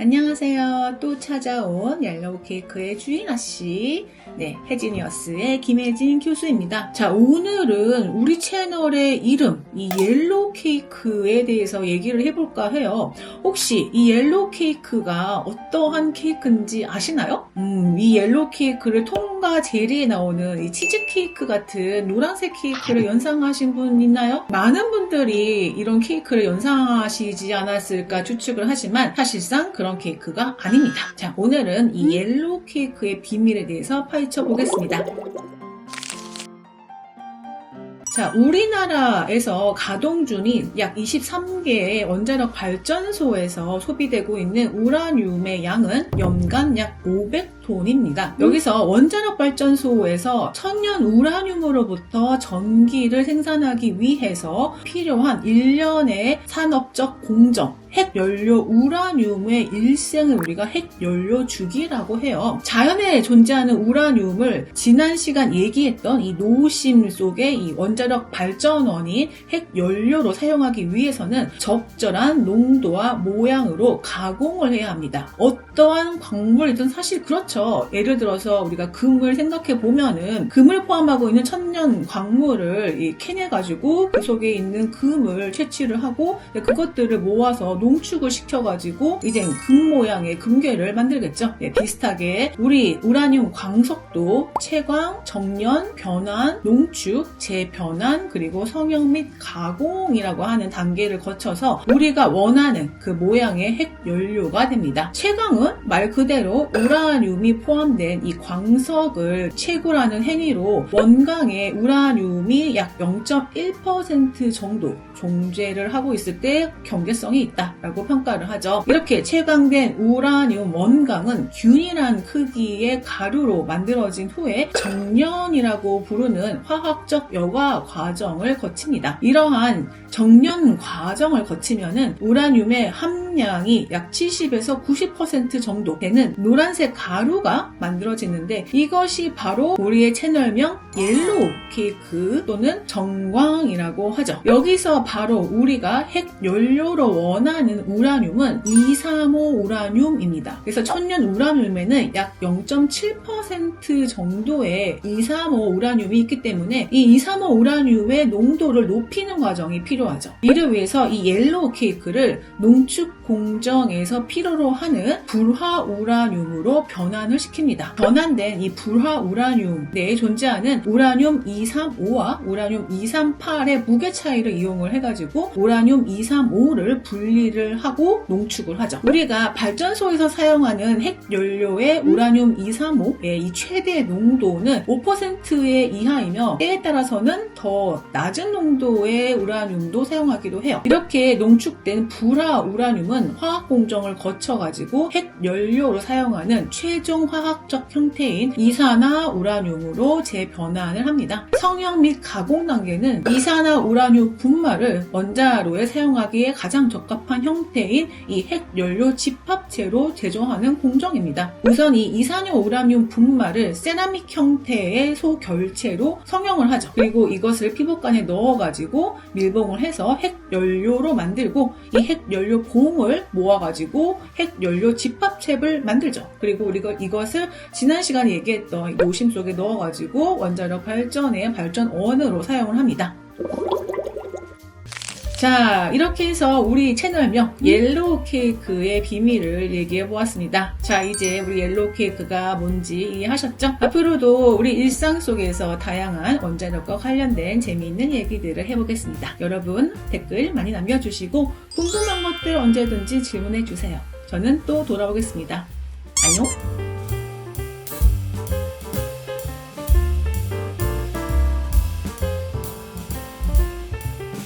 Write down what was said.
안녕하세요. 또 찾아온 옐로우 케이크의 주인 아 씨. 네, 해지니어스의 김혜진 교수입니다. 자, 오늘은 우리 채널의 이름, 이 옐로우 케이크에 대해서 얘기를 해볼까 해요. 혹시 이 옐로우 케이크가 어떠한 케이크인지 아시나요? 음, 이 옐로우 케이크를 통과 제리에 나오는 이 치즈 케이크 같은 노란색 케이크를 연상하신 분 있나요? 많은 분들이 이런 케이크를 연상하시지 않았을까 추측을 하지만 사실상 그런 케이크가 아닙니다. 자, 오늘은 이 옐로우 케이크의 비밀에 대해서 파헤쳐 보겠습니다. 자, 우리나라에서 가동준인 약 23개의 원자력 발전소에서 소비되고 있는 우라늄의 양은 연간 약 500톤입니다. 여기서 원자력 발전소에서 천연 우라늄으로부터 전기를 생산하기 위해서 필요한 일련의 산업적 공정, 핵 연료 우라늄의 일생을 우리가 핵 연료 주기라고 해요. 자연에 존재하는 우라늄을 지난 시간 얘기했던 이 노심 속의 이 원자력 발전원인 핵 연료로 사용하기 위해서는 적절한 농도와 모양으로 가공을 해야 합니다. 어떠한 광물이든 사실 그렇죠. 예를 들어서 우리가 금을 생각해 보면은 금을 포함하고 있는 천년 광물을 이 캐내 가지고 그 속에 있는 금을 채취를 하고 그것들을 모아서 농축을 시켜가지고 이제 금 모양의 금괴를 만들겠죠. 예, 비슷하게 우리 우라늄 광석도 채광, 정년, 변환, 농축, 재변환 그리고 성형 및 가공이라고 하는 단계를 거쳐서 우리가 원하는 그 모양의 핵 연료가 됩니다. 채광은 말 그대로 우라늄이 포함된 이 광석을 채굴하는 행위로 원광의 우라늄이 약 0.1% 정도 존재를 하고 있을 때 경계성이 있다 라고 평가를 하죠. 이렇게 채광된 우라늄 원광은 균일한 크기의 가루로 만들어진 후에 정년이라고 부르는 화학적 여과 과정을 거칩니다. 이러한 정년 과정을 거치면은 우라늄의 함량이 약 70에서 90% 정도 되는 노란색 가루가 만들어지는데 이것이 바로 우리의 채널명 옐로우 케이크 또는 정광이라고 하죠. 여기서 바로 우리가 핵 연료로 원하는 우라늄은 235 우라늄입니다. 그래서 천년 우라늄에는 약 0.7% 정도의 235 우라늄이 있기 때문에 이 235 우라늄의 농도를 높이는 과정이 필요하죠. 이를 위해서 이 옐로우 케이크를 농축 공정에서 필요로 하는 불화 우라늄으로 변환을 시킵니다. 변환된 이 불화 우라늄 내에 존재하는 우라늄 235와 우라늄 238의 무게 차이를 이용을 해가지고 우라늄 235를 분리 를 하고 농축을 하죠. 우리가 발전소에서 사용하는 핵 연료의 우라늄 235의 이 최대 농도는 5%의 이하이며 때에 따라서는 더 낮은 농도의 우라늄도 사용하기도 해요. 이렇게 농축된 불화 우라늄은 화학 공정을 거쳐 가지고 핵 연료로 사용하는 최종 화학적 형태인 이산화 우라늄으로 재변환을 합니다. 성형 및 가공 단계는 이산화 우라늄 분말을 원자로에 사용하기에 가장 적합한 형태인 이 핵 연료 집합체로 제조하는 공정입니다. 우선 이 이산화 우라늄 분말을 세라믹 형태의 소결체로 성형을 하죠. 그리고 이것을 피부관에 넣어가지고 밀봉을 해서 핵 연료로 만들고 이 핵 연료 봉을 모아가지고 핵 연료 집합체를 만들죠. 그리고 우리가 이것을 지난 시간에 얘기했던 노심 속에 넣어가지고 원자력 발전의 발전원으로 사용을 합니다. 자, 이렇게 해서 우리 채널명 옐로우 케이크의 비밀을 얘기해 보았습니다. 자, 이제 우리 옐로우 케이크가 뭔지 이해하셨죠? 앞으로도 우리 일상 속에서 다양한 원자력과 관련된 재미있는 얘기들을 해보겠습니다. 여러분 댓글 많이 남겨주시고 궁금한 것들 언제든지 질문해 주세요. 저는 또 돌아오겠습니다. 안녕!